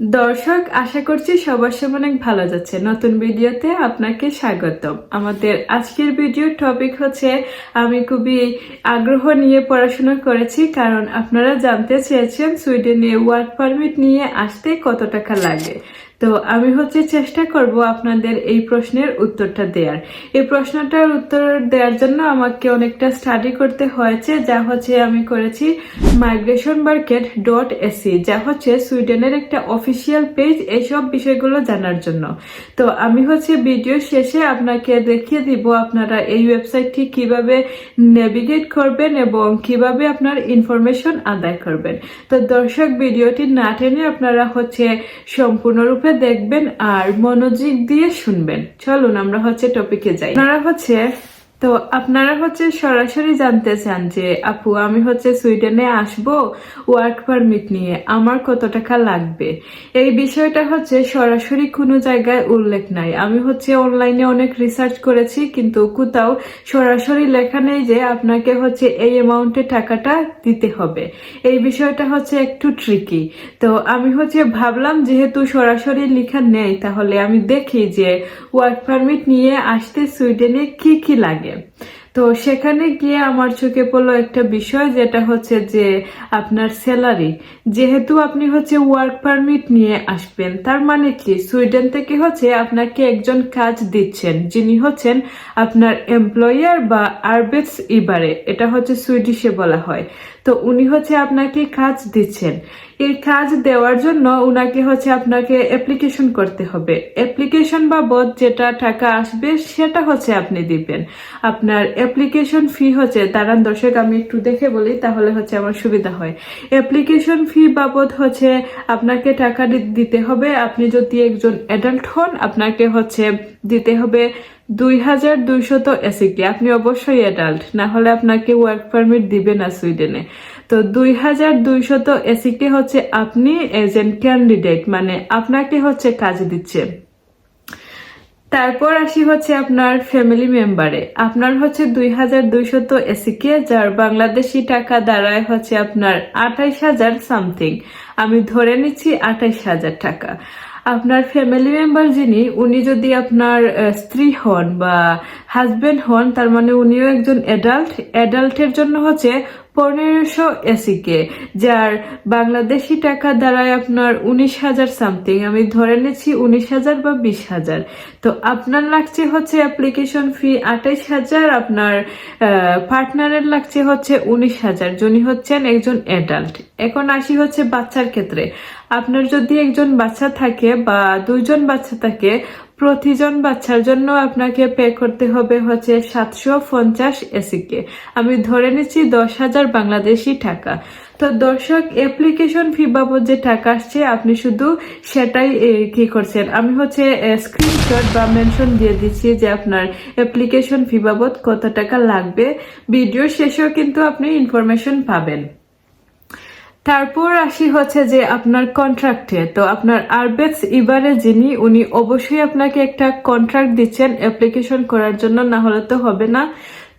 দর্শক, আশা করছি সবার সব অনেক ভালো যাচ্ছে। নতুন ভিডিওতে আপনাকে স্বাগতম। আমাদের আজকের ভিডিওর টপিক হচ্ছে, আমি খুবই আগ্রহ নিয়ে পড়াশোনা করেছি, কারণ আপনারা জানতে চেয়েছেন সুইডেনে ওয়ার্ক পারমিট নিয়ে আসতে কত টাকা লাগে। তো আমি হচ্ছে চেষ্টা করব আপনাদের এই প্রশ্নের উত্তরটা দেওয়ার এই প্রশ্নটার উত্তর দেওয়ার জন্য আমাকে অনেকটা স্টাডি করতে হয়েছে, যা হচ্ছে আমি করেছি মাইগ্রেশন মার্কেট ডট এসি যা হচ্ছে সুইডেনের একটা অফিসিয়াল পেজ এইসব বিষয়গুলো জানার জন্য। তো আমি হচ্ছে ভিডিও শেষে আপনাকে দেখিয়ে দিব আপনারা এই ওয়েবসাইটটি কীভাবে নেভিগেট করবেন এবং কীভাবে আপনার ইনফরমেশন আদায় করবেন। তো দর্শক ভিডিওটি না টেনে আপনারা হচ্ছে সম্পূর্ণরূপে দেখবেন আর মনোযোগ দিয়ে শুনবেন। চলুন আমরা হচ্ছে টপিকে যাই। আপনারা হচ্ছে তো আপনারা হচ্ছে সরাসরি জানতে চান যে, আপু, আমি হচ্ছে সুইডেনে আসব ওয়ার্ক পারমিট নিয়ে, আমার কত টাকা লাগবে? এই বিষয়টা হচ্ছে সরাসরি কোনো জায়গায় উল্লেখ নাই। আমি হচ্ছে অনলাইনে অনেক রিসার্চ করেছি, কিন্তু কোথাও সরাসরি লেখা নেই যে আপনাকে হচ্ছে এই অ্যামাউন্টে টাকাটা দিতে হবে। এই বিষয়টা হচ্ছে একটু ট্রিকি তো আমি হচ্ছে ভাবলাম, যেহেতু সরাসরি লেখা নেই, তাহলে আমি দেখি যে ওয়ার্ক পারমিট নিয়ে আসতে সুইডেনে কি কি লাগে। তো সেখানে গিয়ে আমার চোখে পড়ল একটা বিষয়, যেটা হচ্ছে যে আপনার স্যালারি যেহেতু আপনি হচ্ছে ওয়ার্ক পারমিট নিয়ে আসবেন, তার মানে কি? সুইডেন থেকে হচ্ছে আপনাকে একজন কাজ দিচ্ছেন, যিনি হচ্ছেন আপনার এমপ্লয়ার বা আরবেটস ইবারে। এটা হচ্ছে সুইডিশে বলা হয়। তো উনি হচ্ছে আপনাকে কাজ দিচ্ছেন। এই কাজ দেওয়ার জন্য উনাকে হচ্ছে আপনাকে অ্যাপ্লিকেশন করতে হবে। অ্যাপ্লিকেশন বাবদ যেটা টাকা আসবে সেটা হচ্ছে আপনি দিবেন। আপনার অ্যাপ্লিকেশন ফি হচ্ছে, দাঁড়ান দর্শক, আমি একটু দেখে বলি, তাহলে হচ্ছে আমার সুবিধা হয়। অ্যাপ্লিকেশন ফি বাবদ হচ্ছে আপনাকে টাকা দিতে হবে। আপনি যদি একজন অ্যাডাল্ট হন, আপনাকে হচ্ছে দিতে হবে দুই হাজার দুইশত এসিকে আপনি অবশ্যই অ্যাডাল্ট না হলে আপনাকে ওয়ার্ক পারমিট দিবে না সুইডেনে। তো দুই হাজার দুইশত এসিকে হচ্ছে আপনি এজেন্ট ক্যান্ডিডেট মানে আপনাকে হচ্ছে কাজ দিচ্ছে। তারপর আসি হচ্ছে আপনার ফ্যামিলি মেম্বারে আপনার হচ্ছে দুই হাজার দুইশত এসিকে যার বাংলাদেশি টাকা দাঁড়ায় হচ্ছে আপনার আঠাইশ হাজার সামথিং আমি ধরে নিচ্ছি আঠাইশ হাজার টাকা। আপনার ফ্যামিলি মেম্বার যিনি, উনি যদি আপনার স্ত্রী হন বা হাজবেন্ড হন, তার মানে উনিও একজন অ্যাডাল্ট অ্যাডাল্টের জন্য হচ্ছে পনেরোশো এসিকে, যার বাংলাদেশি টাকা দাঁড়ায় আপনার উনিশ হাজার সামথিং, আমি ধরে নিচ্ছি উনিশ হাজার বা বিশ হাজার। তো আপনার লাগছে হচ্ছে অ্যাপ্লিকেশন ফি আঠাইশ হাজার, আপনার পার্টনারের লাগছে হচ্ছে উনিশ হাজার। যিনি হচ্ছেন একজন অ্যাডাল্ট এখন আসি হচ্ছে বাচ্চার ক্ষেত্রে। আপনার যদি একজন বাচ্চা থাকে বা দুইজন বাচ্চা থাকে প্রতিজন বাচ্চার জন্য আপনাকে পে করতে হবে হচ্ছে সাতশো পঞ্চাশ এসিকে। আমি ধরে নিচ্ছি দশ হাজার বাংলাদেশি টাকা। তো দর্শক অ্যাপ্লিকেশন ফি বাবদ যে টাকা আসছে, আপনি শুধু সেটাই কি করছেন? আমি হচ্ছে স্ক্রিনশট বা মেনশন দিয়ে দিচ্ছি যে আপনার অ্যাপ্লিকেশন ফি বাবদ কত টাকা লাগবে। ভিডিও শেষেও কিন্তু আপনি ইনফরমেশন পাবেন। তারপর আসি হচ্ছে যে আপনার কন্ট্রাক্টে তো আপনার আরবেক্স ইবারে যিনি, উনি অবশ্যই আপনাকে একটা কন্ট্রাক্ট দিচ্ছেন অ্যাপ্লিকেশন করার জন্য না হলে তো হবে না।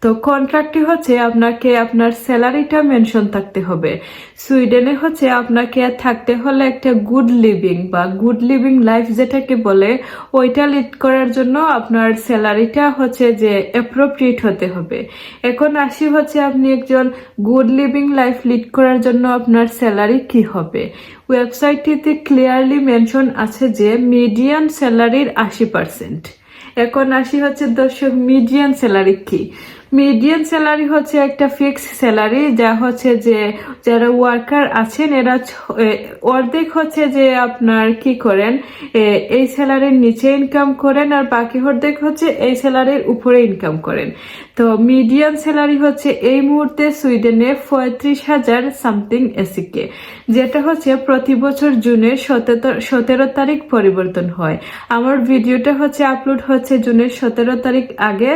তো কন্ট্রাক্টে হচ্ছে আপনাকে আপনার স্যালারিটা মেনশন থাকতে হবে। সুইডেনে হচ্ছে আপনাকে থাকতে হলে একটা গুড লিভিং বা গুড লিভিং লাইফ যেটাকে বলে, ওইটা লিড করার জন্য আপনার স্যালারিটা হচ্ছে যে অ্যাপ্রোপ্রিয়েট হতে হবে। এখন আসি হচ্ছে আপনি একজন গুড লিভিং লাইফ লিড করার জন্য আপনার স্যালারি কি হবে। ওয়েবসাইটটিতে ক্লিয়ারলি মেনশন আছে যে মিডিয়াম স্যালারির আশি পার্সেন্ট এখন আসি হচ্ছে দর্শক মিডিয়ান স্যালারি কি। মিডিয়ান স্যালারি হচ্ছে একটা ফিক্স স্যালারি যা হচ্ছে যে যারা ওয়ার্কার আছেন, এরা অর্ধেক হচ্ছে যে আপনার কি করেন এই স্যালারির নিচে ইনকাম করেন আর বাকি অর্ধেক হচ্ছে এই স্যালারির উপরে ইনকাম করেন। তো মিডিয়ান স্যালারি হচ্ছে এই মুহূর্তে সুইডেনে পঁয়ত্রিশ হাজার সামথিং এসিকে যেটা হচ্ছে প্রতি বছর জুনের সতেরো তারিখ পরিবর্তন হয়। আমার ভিডিওটা হচ্ছে আপলোড হচ্ছে জুনের সতেরো তারিখ আগে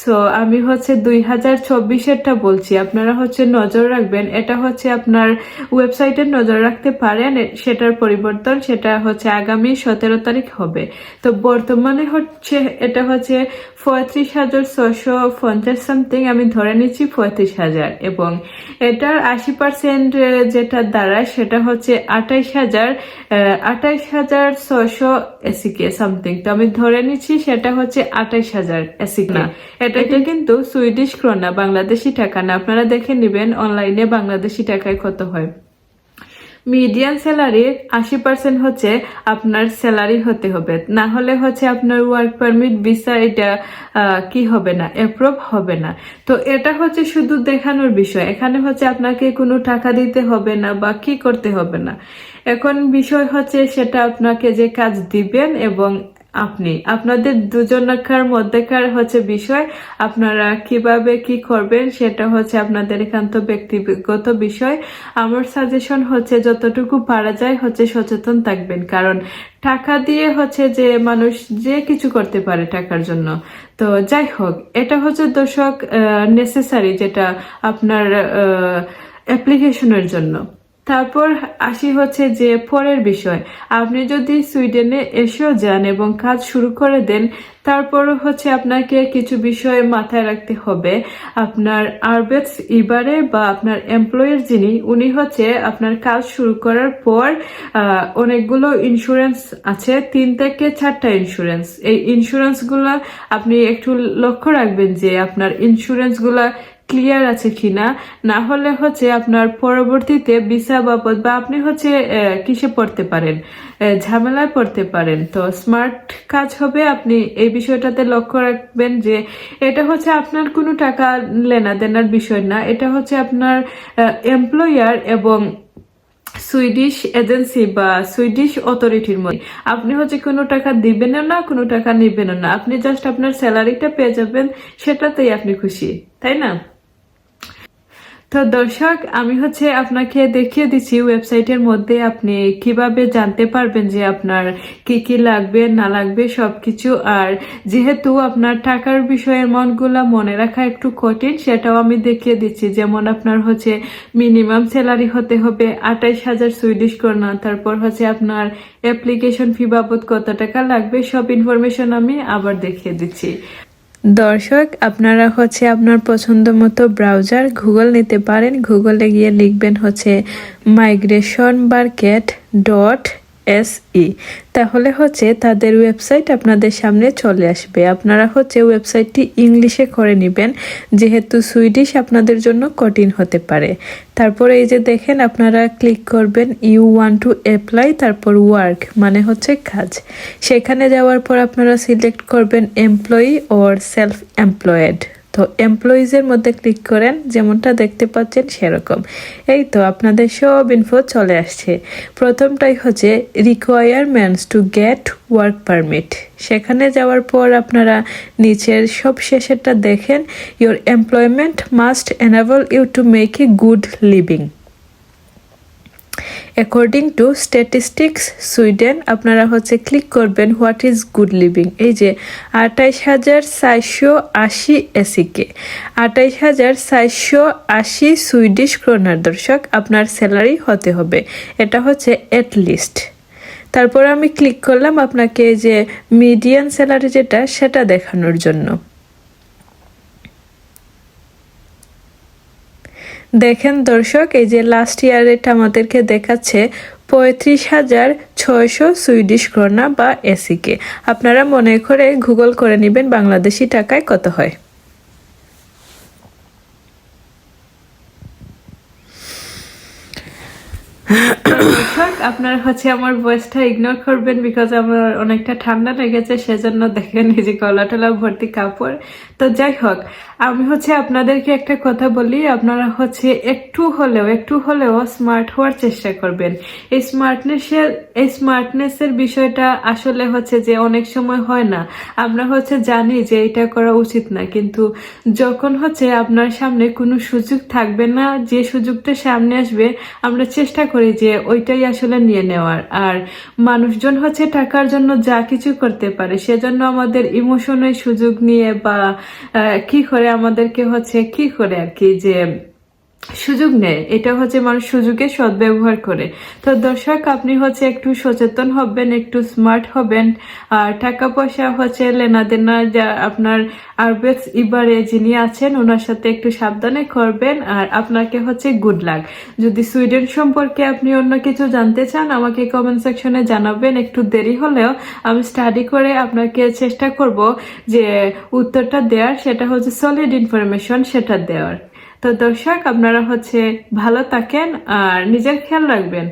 সো আমি হচ্ছে দুই হাজার চব্বিশেরটা বলছি। আপনারা হচ্ছে নজর রাখবেন এটা হচ্ছে আপনার ওয়েবসাইটের নজর রাখতে পারেন সেটার পরিবর্তন সেটা হচ্ছে আগামী সতেরো তারিখ হবে। তো বর্তমানে হচ্ছে এটা হচ্ছে পঁয়ত্রিশ হাজার ছশো পঞ্চাশ সামথিং আমি ধরে নিচ্ছি পঁয়ত্রিশ হাজার। এবং এটার আশি পার্সেন্ট যেটা দাঁড়ায় সেটা হচ্ছে আঠাইশ হাজার আঠাইশ হাজার ছশো এসিকে সামথিং। তো আমি ধরে নিচ্ছি সেটা হচ্ছে আঠাইশ হাজার এসিকে। এটা এটা কিন্তু সুইডিশ ক্রোনা, বাংলাদেশি টাকা না, আপনারা দেখে নেবেন অনলাইনে বাংলাদেশি টাকায় কত হয়। মিডিয়ান স্যালারির আশি পার্সেন্ট হচ্ছে আপনার স্যালারি হতে হবে। না হলে হচ্ছে আপনার ওয়ার্ক পারমিট ভিসা এটা কি হবে না অ্যাপ্রুভ হবে না। তো এটা হচ্ছে শুধু দেখানোর বিষয়। এখানে হচ্ছে আপনাকে কোনো টাকা দিতে হবে না বা কি করতে হবে না। এখন বিষয় হচ্ছে সেটা আপনাকে যে কাজ দিবেন এবং আপনি। আপনাদের দুজনকার মধ্যেকার হচ্ছে বিষয়। আপনারা কীভাবে কি করবেন সেটা হচ্ছে আপনাদের একান্ত ব্যক্তিগত বিষয়। আমার সাজেশন হচ্ছে যতটুকু পারা যায় হচ্ছে সচেতন থাকবেন। কারণ টাকা দিয়ে হচ্ছে যে মানুষ যে কিছু করতে পারে টাকার জন্য। তো যাই হোক, এটা হচ্ছে দর্শক নেসেসারি যেটা আপনার অ্যাপ্লিকেশনের জন্য। তারপর আসি হচ্ছে যে পরের বিষয়। আপনি যদি সুইডেনে এসেও যান এবং কাজ শুরু করে দেন তারপর হচ্ছে আপনাকে কিছু বিষয় মাথায় রাখতে হবে। আপনার আরবেটস ইবারে বা আপনার এমপ্লয়ার যিনি, উনি হচ্ছে আপনার কাজ শুরু করার পর অনেকগুলো ইন্স্যুরেন্স আছে, তিন থেকে চারটা ইন্স্যুরেন্স এই ইন্স্যুরেন্সগুলো আপনি একটু লক্ষ্য রাখবেন যে আপনার ইন্স্যুরেন্সগুলো ক্লিয়ার আছে কিনা, না হলে হচ্ছে আপনার পরবর্তীতে ভিসা বাবদ বা আপনি হচ্ছে কিসে পড়তে পারেন? ঝামেলায় পড়তে পারেন। তো স্মার্ট কাজ হবে, আপনি এই বিষয়টাতে লক্ষ্য রাখবেন যে এটা হচ্ছে আপনার কোনো টাকা লেনা দেনার বিষয় না, এটা হচ্ছে আপনার এমপ্লয়ার এবং সুইডিশ এজেন্সি বা সুইডিশ অথরিটির মধ্যে। আপনি হচ্ছে কোনো টাকা দিবেনও না, কোনো টাকা নিবেনও না। আপনি জাস্ট আপনার স্যালারিটা পেয়ে যাবেন, সেটাতেই আপনি খুশি, তাই না? তো দর্শক, আমি হচ্ছে আপনাকে দেখিয়ে দিচ্ছি ওয়েবসাইটের মধ্যে আপনি কীভাবে জানতে পারবেন যে আপনার কি কি লাগবে, না লাগবে সব কিছু আর যেহেতু আপনার টাকার বিষয়ের মনগুলা মনে রাখা একটু কঠিন, সেটাও আমি দেখিয়ে দিচ্ছি। যেমন আপনার হচ্ছে মিনিমাম স্যালারি হতে হবে আঠাইশ হাজার সুইডিশ করোনা তারপর হচ্ছে আপনার অ্যাপ্লিকেশন ফি বাবদ কত টাকা লাগবে, সব ইনফরমেশন আমি আবার দেখিয়ে দিচ্ছি। দর্শক, আপনারা হচ্ছে আপনার পছন্দ মতো ব্রাউজার গুগল নিতে পারেন। গুগলে গিয়ে লিখবেন হচ্ছে মাইগ্রেশন বার্কেট ডট এস ই তাহলে হচ্ছে তাদের ওয়েবসাইট আপনাদের সামনে চলে আসবে। আপনারা হচ্ছে ওয়েবসাইটটি ইংলিশে করে নেবেন, যেহেতু সুইডিশ আপনাদের জন্য কঠিন হতে পারে। তারপর এই যে দেখেন, আপনারা ক্লিক করবেন ইউ ওয়ান টু অ্যাপ্লাই, তারপর ওয়ার্ক মানে হচ্ছে কাজ। সেখানে যাওয়ার পর আপনারা সিলেক্ট করবেন এমপ্লয়ি ওর সেলফ এমপ্লয়েড। তো এমপ্লয়িজের মধ্যে ক্লিক করেন, যেমনটা দেখতে পাচ্ছেন সেরকম। এই তো আপনাদের সব ইনফো চলে আসছে। প্রথমটাই হচ্ছে requirements to get work permit সেখানে যাওয়ার পর আপনারা নিচের সব শেষেরটা দেখেন your employment must enable you to make a good living according to statistics Sweden আপনারা হচ্ছে ক্লিক করবেন হোয়াট ইজ গুড লিভিং এই যে আঠাইশ হাজার চারশো আশি এসিকে আঠাইশ হাজার চারশো আশি সুইডিশ ক্রোনার দর্শক আপনার স্যালারি হতে হবে। এটা হচ্ছে এট লিস্ট তারপর আমি ক্লিক করলাম আপনাকে যে মিডিয়ান স্যালারি যেটা, সেটা দেখানোর জন্য। দেখেন দর্শক, এই যে লাস্ট ইয়ার এটা আমাদেরকে দেখাচ্ছে পঁয়ত্রিশ হাজার ছয়শো সুইডিশ ক্রোনা বা এসিকে আপনারা মনে করে গুগল করে নেবেন বাংলাদেশি টাকায় কত হয়। আপনারা হচ্ছে আমার ভয়েসটা ইগনোর করবেন বিকজ আমার অনেকটা ঠান্ডা লেগেছে, সেজন্য দেখেন এই যে গলা টলা ভর্তি কাপড়। তো যাই হোক, আমি হচ্ছে আপনাদেরকে একটা কথা বলি, আপনারা হচ্ছে একটু হলেও একটু হলেও স্মার্ট হওয়ার চেষ্টা করবেন। এই স্মার্টনেসের এই স্মার্টনেসের বিষয়টা আসলে হচ্ছে যে অনেক সময় হয় না। আমরা হচ্ছে জানি যে এটা করা উচিত না, কিন্তু যখন হচ্ছে আপনার সামনে কোনো সুযোগ থাকবে না, যে সুযোগটা সামনে আসবে, আমরা চেষ্টা করি যে ওইটাই আসলে নিয়ে নেওয়ার। আর মানুষজন হচ্ছে টাকার জন্য যা কিছু করতে পারে, সেজন্য আমাদের ইমোশনের সুযোগ নিয়ে বা কি করে আমাদেরকে হচ্ছে কি করে আর কি যে সুযোগ নেয়। এটা হচ্ছে মানুষ সুযোগে সদ্ব্যবহার করে। তো দর্শক, আপনি হচ্ছে একটু সচেতন হবেন, একটু স্মার্ট হবেন। আর টাকা পয়সা হচ্ছে লেনা দেনা যা আপনার আরবেক্স ইবারে যিনি আছেন, ওনার সাথে একটু সাবধানে করবেন। আর আপনাকে হচ্ছে গুড লাক যদি সুইডেন সম্পর্কে আপনি অন্য কিছু জানতে চান, আমাকে কমেন্ট সেকশনে জানাবেন। একটু দেরি হলেও আমি স্টাডি করে আপনাকে চেষ্টা করব যে উত্তরটা দেওয়ার সেটা হচ্ছে সলিড ইনফরমেশন সেটা দেওয়ার। তো দর্শক, আপনারা হচ্ছে ভালো থাকেন আর নিজের খেয়াল রাখবেন।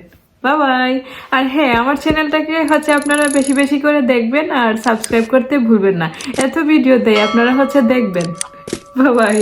বাবাই বাই আর হ্যাঁ আমার চ্যানেলটাকে হচ্ছে আপনারা বেশি বেশি করে দেখবেন আর সাবস্ক্রাইব করতে ভুলবেন না। এত ভিডিও দেয়, আপনারা হচ্ছে দেখবেন। বাবাই বাই